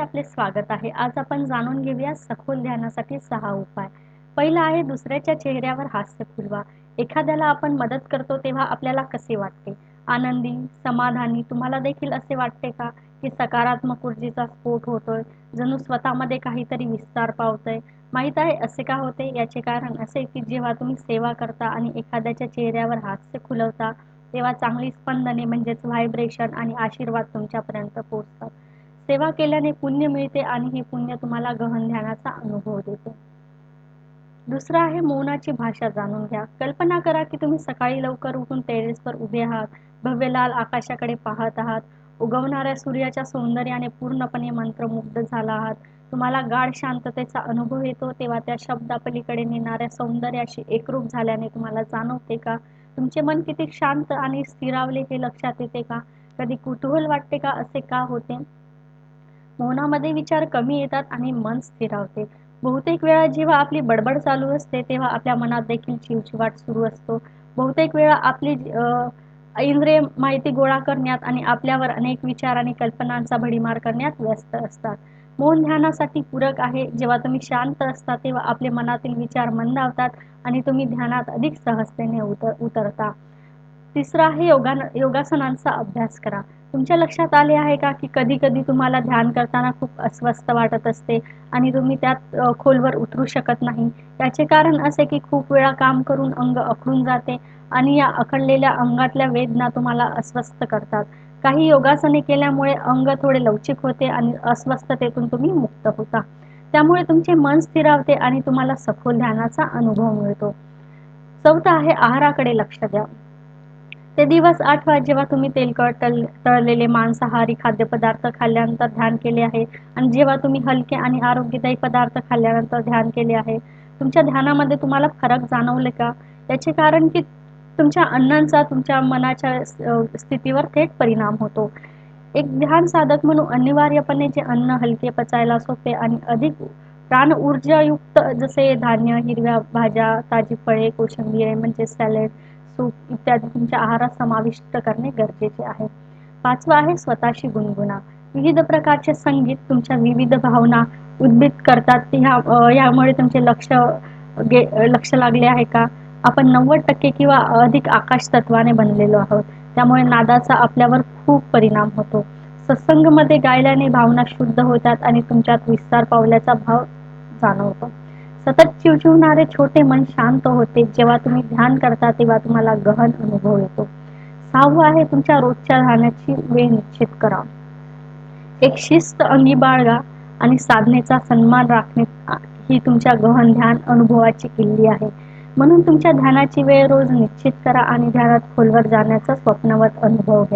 आपले स्वागत आहे. आज आपण जाणून घेऊया सखोल ध्यानासाठी सहा उपाय. पहिला आहे दुसऱ्याच्या चेहऱ्यावर हास्य फुलवा एखाद्याला आपण मदत करतो तेव्हा आपल्याला कसे वाटते? आनंदी समाधानी तुम्हाला देखील असे वाटते का? की सकारात्मक ऊर्जेचा स्फोट होतोय जणू स्वतःमध्ये काहीतरी विस्तार पावतोय. माहीत आहे असे का होते? याचे कारण असे की जेव्हा तुम्ही सेवा करता आणि एखाद्याच्या चेहऱ्यावर हास्य खुलवता तेव्हा चांगली स्पंदने म्हणजेच व्हायब्रेशन आणि आशीर्वाद तुमच्यापर्यंत पोहोचतात. सेवा केल्याने पुण्य मिळते आणि हे पुण्य तुम्हाला गहन ध्यानाचा अनुभव देते. दुसरं आहे मौनाची भाषा जाणून घ्या. कल्पना करा की तुम्ही सकाळी लवकर उठून टेरेसवर उभे आहात. भव्य लाल आकाशाकडे पाहत आहात. उगवणाऱ्या सूर्याच्या सौंदर्याने पूर्णपणे मंत्रमुग्ध झाला आहात. तुम्हाला गाढ शांततेचा अनुभव येतो तेव्हा त्या शब्दापलीकडे नेणाऱ्या सौंदर्याशी एकरूप झाल्याने तुम्हाला जाणवते का? तुमचे मन किती शांत आणि स्थिरावले हे लक्षात येते का? कधी कुतूहल वाटते का? असे का होते? मौनामध्ये विचार कमी येतात आणि मन स्थिरावते बहुतेक वेळा जेव्हा आपली बडबड चालू असते तेव्हा आपल्या मनात देखील चिवचिवाट सुरू असतो. बहुतेक वेळा आपली इंद्रिय माहिती गोळा करण्यात आणि आपल्यावर अनेक विचार आणि कल्पनांचा भडीमार करण्यात व्यस्त असतात. मौन ध्यानासाठी पूरक आहे. जेव्हा तुम्ही शांत असता तेव्हा आपले मनातील विचार मंदावतात आणि तुम्ही ध्यानात अधिक सहजतेने उतर उतरता. तिसरा आहे योगा योगासनांचा अभ्यास करा. तुमच्या लक्षात आले आहे का की कधी कधी तुम्हाला ध्यान करताना खूप अस्वस्थ वाटत असते आणि तुम्ही त्यात खोलवर उतरू शकत नाही? याचे कारण असे की खूप वेळा काम करून अंग अखडून जाते आणि या अखडलेल्या अंगातल्या वेदना तुम्हाला अस्वस्थ करतात. काही योगासने केल्यामुळे अंग थोडे लवचिक होते आणि अस्वस्थतेतून तुम्ही मुक्त होता. त्यामुळे तुमचे मन स्थिरावते आणि तुम्हाला सखोल ध्यानाचा अनुभव मिळतो. चौथं आहे आहाराकडे लक्ष द्या. ते दिवस आठवा जेव्हा तुम्ही तेलकट तल तळलेले मांसाहारी खाद्यपदार्थ खाल्ल्यानंतर ध्यान केले आहे. आणि जेव्हा तुम्ही हलके आणि आरोग्यदायी पदार्थ खाल्ल्यानंतर ध्यान केले आहे. तुमच्या ध्यानामध्ये तुम्हाला फरक जाणवले का? याचे कारण की तुमच्या अन्नांचा तुमच्या मनाच्या स्थितीवर थेट परिणाम होतो. एक ध्यान साधक म्हणून अनिवार्यपणे जे अन्न हलके पचायला सोपे आणि अधिक प्राण ऊर्जायुक्त जसे धान्य हिरव्या भाज्या ताजी फळे कोशिंबीर म्हणजे सॅलेड सूप इत्यादी तुमच्या आहारात समाविष्ट करणे गरजेचे आहे. पाचवा आहे स्वतःशी गुणगुणा. विविध प्रकारचे संगीत तुमच्या विविध भावना उद्भित करतात. ह्या यामुळे तुमचे लक्ष गे लक्ष लागले आहे का? आपण नव्वद टक्के किंवा अधिक आकाश तत्वाने बनलेलो आहोत. त्यामुळे नादाचा आपल्यावर खूप परिणाम होतो. सत्संगमध्ये गायल्याने भावना शुद्ध होतात आणि तुमच्यात विस्तार पावल्याचा भाव जाणवतो. सतत चिवचिवणारे छोटे मन शांत होते. जेव्हा तुम्ही ध्यान करता तेव्हा तुम्हाला गहन अनुभव येतो. सहावं आहे तुमच्या रोजच्या राहण्याची वेळ निश्चित करा. एक शिस्त अंगी बाळगा आणि साधनेचा सन्मान राखणे ही तुमच्या गहन ध्यान अनुभवाची किल्ली आहे. म्हणून तुमच्या ध्यानाची वेळ रोज निश्चित करा आणि ध्यानात खोलवर जाण्याचा स्वप्नवत अनुभव घ्या.